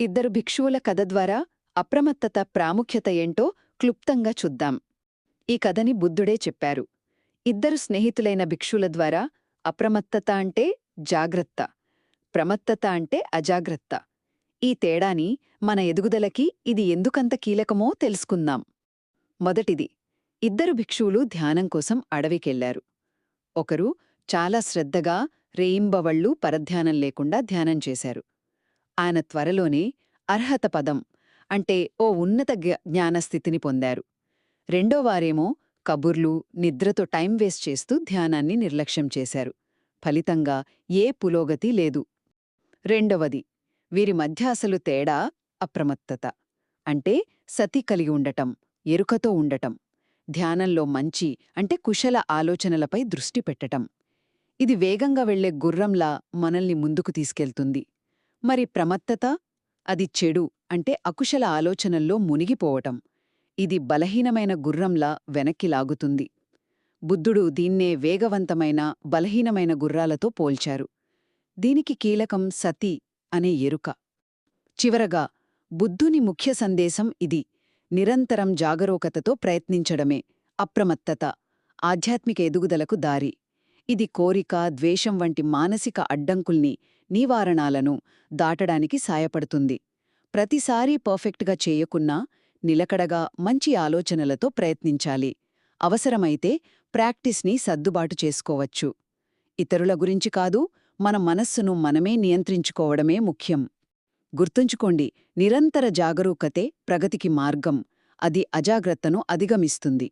ఇద్దరు భిక్షువుల కథ ద్వారా అప్రమత్తత ప్రాముఖ్యత ఏంటో క్లుప్తంగా చూద్దాం. ఈ కథని బుద్ధుడే చెప్పారు. ఇద్దరు స్నేహితులైన భిక్షుల ద్వారా అప్రమత్తత అంటే జాగ్రత్త ప్రమత్తత అంటే అజాగ్రత్త. ఈ తేడాని మన ఎదుగుదలకి ఇది ఎందుకంత కీలకమో తెలుసుకుందాం. మొదటిది ఇద్దరు భిక్షువులు ధ్యానం కోసం అడవికెళ్ళారు. ఒకరు చాలా శ్రద్ధగా రేయింబవళ్ళు పరధ్యానం లేకుండా ధ్యానం చేశారు. ఆయన త్వరలోనే అర్హత పదం అంటే ఓ ఉన్నత జ్ఞానస్థితిని పొందారు. రెండోవారేమో కబుర్లు నిద్రతో టైం వేస్ట్ చేస్తూ ధ్యానాన్ని నిర్లక్ష్యం చేశారు. ఫలితంగా ఏ పులోగతి లేదు. రెండవది వీరి మధ్య అసలు తేడా అప్రమత్తత అంటే సతి కలిగి ఉండటం ఎరుకతో ఉండటం ధ్యానంలో మంచి అంటే కుశల ఆలోచనలపై దృష్టి పెట్టటం. ఇది వేగంగా వెళ్ళే గుర్రంలా మనల్ని ముందుకు తీసుకెళ్తుంది. మరి ప్రమత్తత? అది చెడు అంటే అకుశల ఆలోచనల్లో మునిగిపోవటం. ఇది బలహీనమైన గుర్రంలా వెనక్కి లాగుతుంది. బుద్ధుడు దీన్నే వేగవంతమైన బలహీనమైన గుర్రాలతో పోల్చారు. దీనికి కీలకం సతి అనే ఎరుక. చివరగా బుద్ధుని ముఖ్య సందేశం ఇది. నిరంతరం జాగరూకతతో ప్రయత్నించడమే అప్రమత్తత ఆధ్యాత్మిక ఎదుగుదలకు దారి. ఇది కోరిక ద్వేషం వంటి మానసిక అడ్డంకుల్ని నివారణాలను దాటడానికి సాయపడుతుంది. ప్రతిసారీ పర్ఫెక్ట్గా చేయకున్నా నిలకడగా మంచి ఆలోచనలతో ప్రయత్నించాలి. అవసరమైతే ప్రాక్టీస్ని సర్దుబాటు చేసుకోవచ్చు. ఇతరుల గురించి కాదు మన మనస్సును మనమే నియంత్రించుకోవడమే ముఖ్యం. గుర్తుంచుకోండి నిరంతర జాగరూకతే ప్రగతికి మార్గం. అది అజాగ్రత్తను అధిగమిస్తుంది.